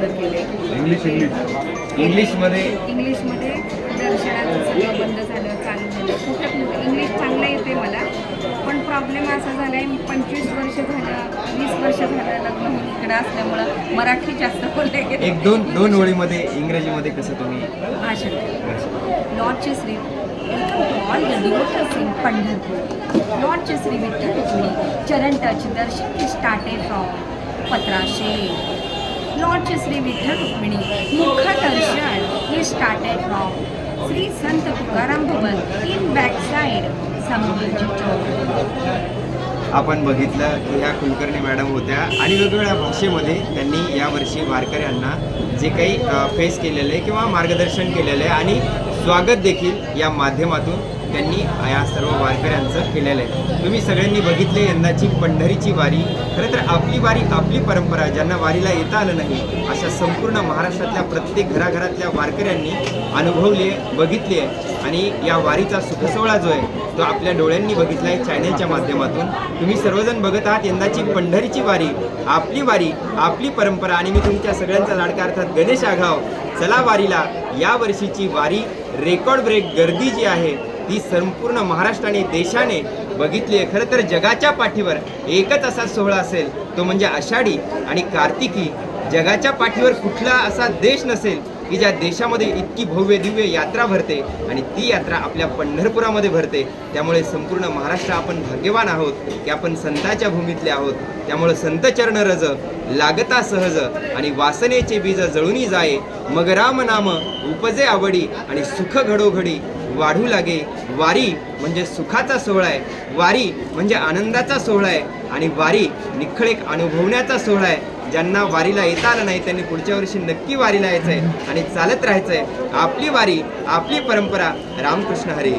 पुढं केले. English English इंग्लिशमध्ये इंग्लिशमध्ये दर्शनाचं सगळं बंद झालं चालू झालं. कुठं इंग्लिश चांगलं येते मला. पण प्रॉब्लेम असा झाला आहे पंचवीस वर्ष झालं वीस वर्ष झालं लग्न होऊन इकडं असल्यामुळं मराठी जास्त बोलले गेले. एक दोन दोन ओळीमध्ये इंग्रजीमध्ये कसं तुम्ही भाषण लॉर्डचे Shri all the devotees in Pandharpur लॉर्डचे Shri Vitthal चरण टच दर्शन स्टार्टेड फ्रॉम पत्राशे लॉर्डचे श्री विठ्ठल रुक्मिणी मुख्य दर्शन हे started from Shri Sant Tukaram Bhavan in back side Sambhaji Chowk आपण बघितलं की ह्या कुलकर्णी मॅडम होत्या आणि वेगवेगळ्या भाषेमध्ये त्यांनी यावर्षी वारकऱ्यांना जे काही फेस केलेलं आहे किंवा मार्गदर्शन केलेलं आहे आणि स्वागत देखील या माध्यमातून त्यांनी या सर्व वारकऱ्यांचं केलेलं आहे. तुम्ही सगळ्यांनी बघितले यंदाची पंढरीची वारी. खरं तर आपली वारी आपली परंपरा ज्यांना वारीला येता आलं नाही अशा संपूर्ण महाराष्ट्रातल्या प्रत्येक घराघरातल्या वारकऱ्यांनी अनुभवली आहे बघितली आहे. आणि या वारीचा सुखसोहळा जो आहे तो आपल्या डोळ्यांनी बघितला आहे चॅनलच्या माध्यमातून. तुम्ही सर्वजण बघत आहात यंदाची पंढरीची वारी आपली वारी आपली परंपरा. आणि मी तुमच्या सगळ्यांचा लाडका अर्थात गणेश आघाव. चला वारीला या वर्षीची वारी रेकॉर्ड ब्रेक गर्दी जी आहे ती संपूर्ण महाराष्ट्राने देशाने बघितली आहे. खरं तर जगाच्या पाठीवर एकच असा सोहळा असेल तो म्हणजे आषाढी आणि कार्तिकी. जगाच्या पाठीवर कुठला असा देश नसेल की ज्या देशामध्ये इतकी भव्य दिव्य यात्रा भरते आणि ती यात्रा आपल्या पंढरपुरामध्ये भरते. त्यामुळे संपूर्ण महाराष्ट्र आपण भाग्यवान आहोत की आपण संताच्या भूमीतले आहोत. त्यामुळे संत चरण रज लागता सहज आणि वासनेचे बीज जळूनी जाये. मग राम नाम उपजे आवडी आणि सुख घडोघडी. वाढू लागे. वारी म्हणजे सुखाचा सोहळा आहे. वारी म्हणजे आनंदाचा सोहळा आहे. आणि वारी निखळेक अनुभवण्याचा सोहळा आहे. ज्यांना वारीला येता आलं नाही त्यांनी पुढच्या वर्षी नक्की वारीला यायचं आहे आणि चालत राहायचं आहे आपली वारी आपली परंपरा. रामकृष्ण हरी.